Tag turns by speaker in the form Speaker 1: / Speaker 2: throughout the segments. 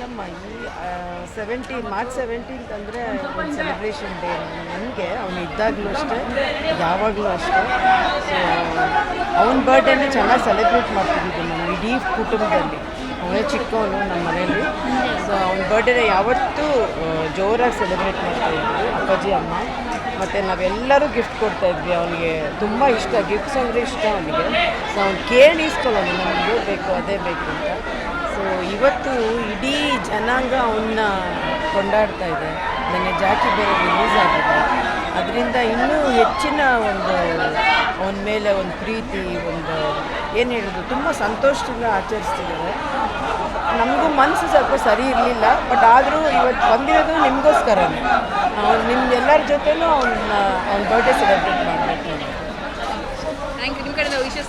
Speaker 1: ಇಲ್ಲಮ್ಮ ಈ seventeen March seventeenth ಅಂದರೆ ಒಂದು ಸೆಲೆಬ್ರೇಷನ್ ಡೇ ನನಗೆ, ಅವನು ಇದ್ದಾಗಲೂ ಅಷ್ಟೇ, ಯಾವಾಗಲೂ ಅಷ್ಟೇ. ಸೊ ಅವನ ಬರ್ಡೇನ ಚೆನ್ನಾಗಿ ಸೆಲೆಬ್ರೇಟ್ ಮಾಡ್ತಿದ್ದೀವಿ ನಮ್ಮ ಇಡೀ ಕುಟುಂಬದಲ್ಲಿ. ಅವನೇ ಚಿಕ್ಕವನು ನಮ್ಮ ಮನೆಯಲ್ಲಿ ಸೊ ಅವನ ಬರ್ಡೇನ ಯಾವತ್ತೂ ಜೋರಾಗಿ ಸೆಲೆಬ್ರೇಟ್ ಮಾಡ್ತಾಯಿದ್ವಿ ಅಪ್ಪಾಜಿ, ಅಮ್ಮ, ಮತ್ತು ನಾವೆಲ್ಲರೂ ಗಿಫ್ಟ್ ಕೊಡ್ತಾಯಿದ್ವಿ ಅವನಿಗೆ ತುಂಬ ಇಷ್ಟ ಗಿಫ್ಟ್ಸ್ ಅಂದರೆ ಇಷ್ಟ ಅವನಿಗೆ. ಸೊ ಅವ್ನು ಕೇಳಿ ಇಸ್ಕೊಳ್ಳೋನು ನಮಗೆ ಬೇಕು, ಅದೇ ಬೇಕು ಅಂತ. ಸೊ ಇವತ್ತು ಇಡೀ ಜನಾಂಗ ಅವನ್ನ ಕೊಂಡಾಡ್ತಾ ಇದೆ. ನನಗೆ ಜಾಕಿ ಬೇರೆ ರಿಲೀಸ್ ಆಗಿದೆ. ಅದರಿಂದ ಇನ್ನೂ ಹೆಚ್ಚಿನ ಒಂದು ಅವನ ಮೇಲೆ ಒಂದು ಪ್ರೀತಿ, ಒಂದು ಏನು ಹೇಳೋದು, ತುಂಬ ಸಂತೋಷದಿಂದ ಆಚರಿಸ್ತಿದ್ದಾರೆ. ನಮಗೂ ಮನಸ್ಸು ಸ್ವಲ್ಪ ಸರಿ ಇರಲಿಲ್ಲ ಬಟ್ ಆದರೂ ಇವತ್ತು ಬಂದಿರೋದು ನಿಮಗೋಸ್ಕರನೇ. ಅವ್ನು ನಿಮ್ಮ ಎಲ್ಲರ ಜೊತೆನೂ ಅವನ್ನ ಅವ್ನ ಬರ್ಡೇ ಸೆಲೆಬ್ರೇಟ್ ಮಾಡಬೇಕು.
Speaker 2: ಥ್ಯಾಂಕ್ ಯು ನಿಮ್ಮ ಕಡೆಯಿಂದ ವಿಶೇಷ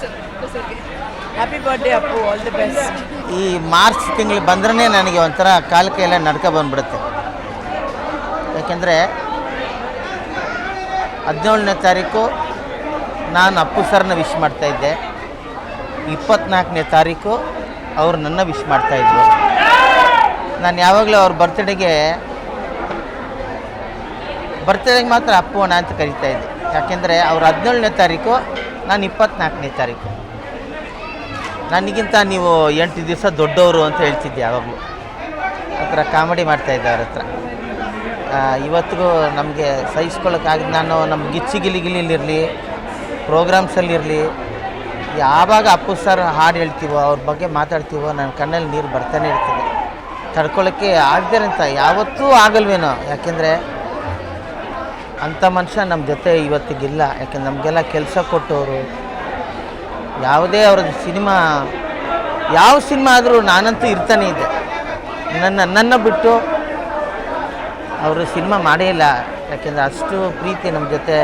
Speaker 1: happy birthday Appu all the best
Speaker 3: ಈ ಮಾರ್ಚ್ ತಿಂಗಳು ಬಂದ್ರೆ ನನಗೆ ಒಂಥರ ಕಾಲಕ್ಕೆ ಎಲ್ಲ ನಡ್ಕ ಬಂದ್ಬಿಡುತ್ತೆ. ಯಾಕೆಂದರೆ ಹದಿನೇಳನೇ ತಾರೀಕು ನಾನು ಅಪ್ಪು ಸರ್ನ ವಿಶ್ ಮಾಡ್ತಾಯಿದ್ದೆ ಇಪ್ಪತ್ನಾಲ್ಕನೇ ತಾರೀಕು ಅವರು ನನ್ನ ವಿಶ್ ಮಾಡ್ತಾಯಿದ್ರು ನಾನು ಯಾವಾಗಲೂ ಅವ್ರ ಬರ್ತ್ಡೇಗೆ ಬರ್ತ್ಡೇಗೆ ಮಾತ್ರ ಅಪ್ಪು ಅಣ್ಣ ಅಂತ ಕರಿತಾ ಇದ್ದೆ. ಯಾಕೆಂದರೆ ಅವ್ರು ಹದಿನೇಳನೇ ತಾರೀಕು, ನಾನು ಇಪ್ಪತ್ನಾಲ್ಕನೇ ತಾರೀಕು. ನನಗಿಂತ ನೀವು ಎಂಟು ದಿವಸ ದೊಡ್ಡವರು ಅಂತ ಹೇಳ್ತಿದ್ದೆ ಯಾವಾಗಲೂ. ಆ ಥರ ಕಾಮಿಡಿ ಮಾಡ್ತಾಯಿದ್ದೆ ಅವ್ರ ಹತ್ರ. ಇವತ್ತಿಗೂ ನಮಗೆ ಸಹಿಸ್ಕೊಳ್ಳೋಕ್ಕಾಗಿ ನಾನು ನಮ್ಮ ಗಿಚ್ಚಿ ಗಿಲಿ ಗಿಲಿಲಿರಲಿ ಪ್ರೋಗ್ರಾಮ್ಸಲ್ಲಿರಲಿ, ಯಾವಾಗ ಅಪ್ಪು ಸರ್ ಹಾಡು ಹೇಳ್ತೀವೋ, ಅವ್ರ ಬಗ್ಗೆ ಮಾತಾಡ್ತೀವೋ ನನ್ನ ಕಣ್ಣಲ್ಲಿ ನೀರು ಬರ್ತಾನೆ ಇರ್ತದೆ. ತಡ್ಕೊಳ್ಳೋಕ್ಕೆ ಆಗದೇ ಅಂತ ಯಾವತ್ತೂ ಆಗಲ್ವೇನೋ. ಯಾಕೆಂದರೆ ಅಂಥ ಮನುಷ್ಯ ನಮ್ಮ ಜೊತೆ ಇವತ್ತಿಗಿಲ್ಲ. ಯಾಕೆಂದ್ರೆ ನಮಗೆಲ್ಲ ಕೆಲಸ ಕೊಟ್ಟವರು ಯಾವುದೇ ಅವ್ರದ್ದು ಸಿನಿಮಾ, ಯಾವ ಸಿನಿಮಾ ಆದರೂ ನಾನಂತೂ ಇರ್ತಾನೆ ಇದ್ದೆ ನನ್ನ, ನನ್ನನ್ನು ಬಿಟ್ಟು ಅವರು ಸಿನಿಮಾ ಮಾಡೇ ಇಲ್ಲ. ಯಾಕೆಂದರೆ ಅಷ್ಟು ಪ್ರೀತಿ ನಮ್ಮ ಜೊತೆ,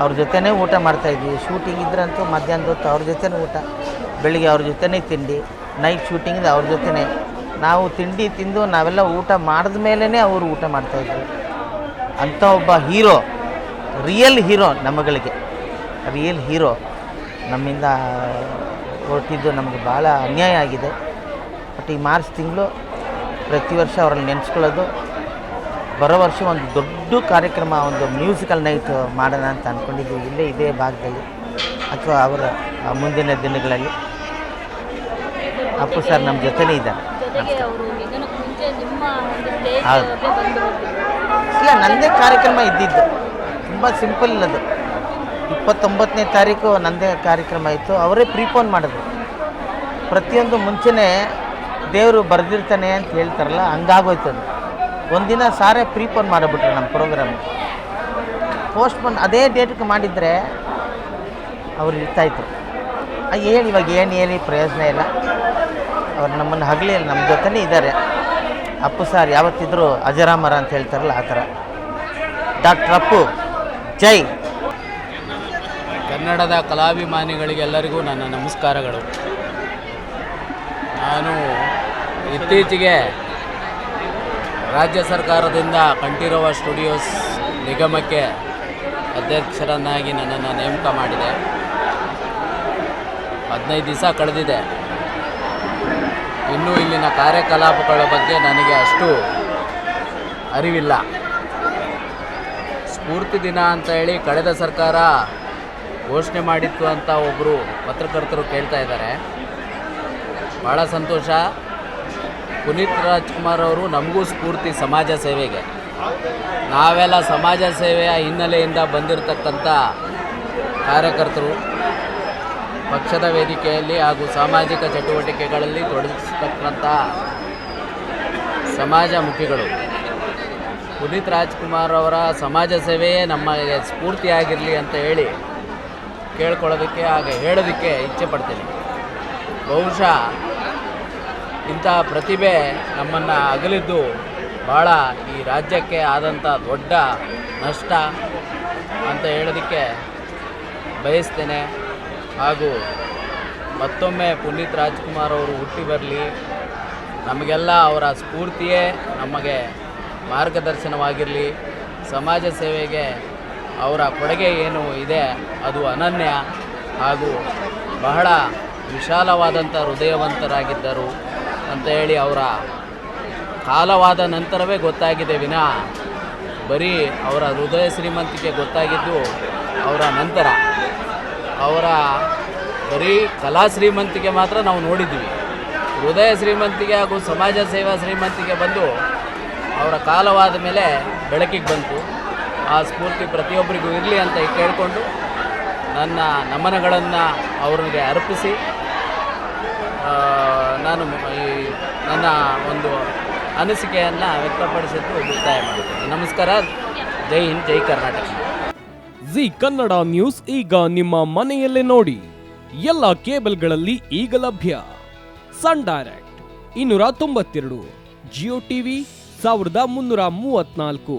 Speaker 3: ಅವ್ರ ಜೊತೆನೇ ಊಟ ಮಾಡ್ತಾಯಿದ್ವಿ ಶೂಟಿಂಗ್ ಇದ್ರಂತೂ ಮಧ್ಯಾಹ್ನದ ಹೊತ್ತು ಅವ್ರ ಜೊತೆನೇ ಊಟ, ಬೆಳಿಗ್ಗೆ ಅವ್ರ ಜೊತೆನೇ ತಿಂಡಿ, ನೈಟ್ ಶೂಟಿಂಗ್ ಅವ್ರ ಜೊತೆನೇ. ನಾವು ತಿಂಡಿ ತಿಂದು ನಾವೆಲ್ಲ ಊಟ ಮಾಡಿದ ಮೇಲೇ ಅವರು ಊಟ ಮಾಡ್ತಾಯಿದ್ರು ಅಂಥ ಒಬ್ಬ ಹೀರೋ ರಿಯಲ್ ಹೀರೋ ನಮ್ಮಗಳಿಗೆ. ರಿಯಲ್ ಹೀರೋ ನಮ್ಮಿಂದ ಹೊರಟಿದ್ದು ನಮಗೆ ಭಾಳ ಅನ್ಯಾಯ ಆಗಿದೆ. ಬಟ್ ಈ ಮಾರ್ಚ್ ತಿಂಗಳು ಪ್ರತಿ ವರ್ಷ ಅವರಲ್ಲಿ ನೆನೆಸ್ಕೊಳ್ಳೋದು ಬರೋ ವರ್ಷ ಒಂದು ದೊಡ್ಡ ಕಾರ್ಯಕ್ರಮ ಒಂದು ಮ್ಯೂಸಿಕಲ್ ನೈಟ್ ಮಾಡೋಣ ಅಂತ ಅಂದ್ಕೊಂಡಿದ್ದೀವಿ ಇಲ್ಲೇ ಇದೇ ಭಾಗದಲ್ಲಿ ಅಥವಾ ಅವರ ಮುಂದಿನ ದಿನಗಳಲ್ಲಿ. ಅಪ್ಪು ಸರ್ ನಮ್ಮ ಜೊತೆನೇ ಇದ್ದಾರೆ. ಹೌದು. ಇಲ್ಲ ನನ್ನದೇ ಕಾರ್ಯಕ್ರಮ ಇದ್ದಿದ್ದು. ತುಂಬ ಸಿಂಪಲ್ ಅದು. ಇಪ್ಪತ್ತೊಂಬತ್ತನೇ ತಾರೀಕು ನನ್ನದೇ ಕಾರ್ಯಕ್ರಮ ಇತ್ತು. ಅವರೇ ಪ್ರೀಪೋನ್ ಮಾಡಿದ್ರು. ಪ್ರತಿಯೊಂದು ಮುಂಚೆನೇ ದೇವರು ಬರೆದಿರ್ತಾನೆ ಅಂತ ಹೇಳ್ತಾರಲ್ಲ ಹಂಗಾಗೋಯ್ತು ಅದು ಒಂದಿನ ಸಾರೇ ಪ್ರೀಪೋನ್ ಮಾಡಿಬಿಟ್ರು ನಮ್ಮ ಪ್ರೋಗ್ರಾಮ್ ಪೋಸ್ಟ್ಪೋನ್ ಅದೇ ಡೇಟ್ಗೆ ಮಾಡಿದರೆ ಅವ್ರು ಇರ್ತಾಯಿತ್ತು ಏನು ಇವಾಗ ಏನು ಹೇಳಿ ಪ್ರಯೋಜನ ಇಲ್ಲ. ಅವ್ರು ನಮ್ಮನ್ನು ಹಗಲಿ ನಮ್ಮ ಜೊತೆನೇ ಇದ್ದಾರೆ. ಅಪ್ಪು ಸರ್ ಯಾವತ್ತಿದ್ರು ಅಜರಾಮರ ಅಂತ ಹೇಳ್ತಾರಲ್ಲ ಆ ಥರ. ಡಾಕ್ಟ್ರ್ ಅಪ್ಪು, ಜೈ.
Speaker 4: ಕನ್ನಡದ ಕಲಾಭಿಮಾನಿಗಳಿಗೆಲ್ಲರಿಗೂ ನನ್ನ ನಮಸ್ಕಾರಗಳು. ನಾನು ಇತ್ತೀಚೆಗೆ ರಾಜ್ಯ ಸರ್ಕಾರದಿಂದ ಕಂಠೀರವ ಸ್ಟುಡಿಯೋಸ್ ನಿಗಮಕ್ಕೆ ಅಧ್ಯಕ್ಷರನ್ನಾಗಿ ನನ್ನನ್ನು ನೇಮಕ ಮಾಡಿದೆ. ಹದಿನೈದು ದಿವಸ ಕಳೆದಿದೆ. ಇನ್ನೂ ಇಲ್ಲಿನ ಕಾರ್ಯಕಲಾಪಗಳ ಬಗ್ಗೆ ನನಗೆ ಅಷ್ಟು ಅರಿವಿಲ್ಲ. ಸ್ಫೂರ್ತಿ ದಿನ ಅಂತ ಹೇಳಿ ಕಳೆದ ಸರ್ಕಾರ ಘೋಷಣೆ ಮಾಡಿತ್ತು ಅಂತ ಒಬ್ಬರು ಪತ್ರಕರ್ತರು ಕೇಳ್ತಾ ಇದ್ದಾರೆ. ಭಾಳ ಸಂತೋಷ. ಪುನೀತ್ ರಾಜ್ಕುಮಾರ್ ಅವರು ನಮಗೂ ಸ್ಫೂರ್ತಿ ಸಮಾಜ ಸೇವೆಗೆ. ನಾವೆಲ್ಲ ಸಮಾಜ ಸೇವೆಯ ಹಿನ್ನೆಲೆಯಿಂದ ಬಂದಿರತಕ್ಕಂಥ ಕಾರ್ಯಕರ್ತರು ಪಕ್ಷದ ವೇದಿಕೆಯಲ್ಲಿ ಹಾಗೂ ಸಾಮಾಜಿಕ ಚಟುವಟಿಕೆಗಳಲ್ಲಿ ತೊಡಗಿಸ್ತಕ್ಕಂಥ ಸಮಾಜಮುಖಿಗಳು ಪುನೀತ್ ರಾಜ್ಕುಮಾರ್ ಅವರ ಸಮಾಜ ಸೇವೆಯೇ ನಮಗೆ ಸ್ಫೂರ್ತಿಯಾಗಿರಲಿ ಅಂತ ಹೇಳಿ ಕೇಳ್ಕೊಳ್ಳೋದಕ್ಕೆ ಹಾಗೆ ಹೇಳೋದಕ್ಕೆ ಇಚ್ಛೆ ಪಡ್ತೀನಿ. ಬಹುಶಃ ಇಂಥ ಪ್ರತಿಭೆ ನಮ್ಮನ್ನು ಅಗಲಿದ್ದು ಭಾಳ ಈ ರಾಜ್ಯಕ್ಕೆ ಆದಂಥ ದೊಡ್ಡ ನಷ್ಟ ಅಂತ ಹೇಳೋದಕ್ಕೆ ಬಯಸ್ತೇನೆ. ಹಾಗೂ ಮತ್ತೊಮ್ಮೆ ಪುನೀತ್ ರಾಜ್ಕುಮಾರ್ ಅವರು ಹುಟ್ಟಿ ಬರಲಿ, ನಮಗೆಲ್ಲ ಅವರ ಸ್ಫೂರ್ತಿಯೇ ನಮಗೆ ಮಾರ್ಗದರ್ಶನವಾಗಿರಲಿ. ಸಮಾಜ ಸೇವೆಗೆ ಅವರ ಕೊಡುಗೆ ಏನು ಇದೆ ಅದು ಅನನ್ಯ ಹಾಗೂ ಬಹಳ ವಿಶಾಲವಾದಂಥ ಹೃದಯವಂತರಾಗಿದ್ದರು ಅಂತ ಹೇಳಿ ಅವರ ಕಾಲವಾದ ನಂತರವೇ ಗೊತ್ತಾಗಿದೆ ವಿನ. ಬರೀ ಅವರ ಹೃದಯ ಶ್ರೀಮಂತಿಕೆ ಗೊತ್ತಾಗಿದ್ದು ಅವರ ನಂತರ ಅವರ ಬರೀ ಕಲಾ ಶ್ರೀಮಂತಿಕೆ ಮಾತ್ರ ನಾವು ನೋಡಿದ್ವಿ ಹೃದಯ ಶ್ರೀಮಂತಿಕೆ ಹಾಗೂ ಸಮಾಜ ಸೇವಾ ಶ್ರೀಮಂತಿಕೆ ಬಂದು ಅವರ ಕಾಲವಾದ ಮೇಲೆ ಬೆಳಕಿಗೆ ಬಂತು. ಆ ಸ್ಫೂರ್ತಿ ಪ್ರತಿಯೊಬ್ಬರಿಗೂ ಇರಲಿ ಅಂತ ಕೇಳಿಕೊಂಡು ನನ್ನ ನಮನಗಳನ್ನು ಅವರಿಗೆ ಅರ್ಪಿಸಿ ನಾನು ಈ ನನ್ನ ಒಂದು ಅನಿಸಿಕೆಯನ್ನು ವ್ಯಕ್ತಪಡಿಸಿದ್ದು ಮುಕ್ತಾಯ ಮಾಡುತ್ತೇನೆ. ನಮಸ್ಕಾರ. ಜೈ ಹಿಂದ್, ಜೈ ಕರ್ನಾಟಕ.
Speaker 5: ಜಿ ಕನ್ನಡ ನ್ಯೂಸ್ ಈಗ ನಿಮ್ಮ ಮನೆಯಲ್ಲೇ ನೋಡಿ. ಎಲ್ಲ ಕೇಬಲ್ಗಳಲ್ಲಿ ಈಗ ಲಭ್ಯ. ಸನ್ ಡೈರೆಕ್ಟ್, ಇನ್ನೂರ ತೊಂಬತ್ತೆರಡು, ಜಿಯೋ ಟಿವಿ, ಸಾವಿರದ ಮುನ್ನೂರ ಮೂವತ್ನಾಲ್ಕು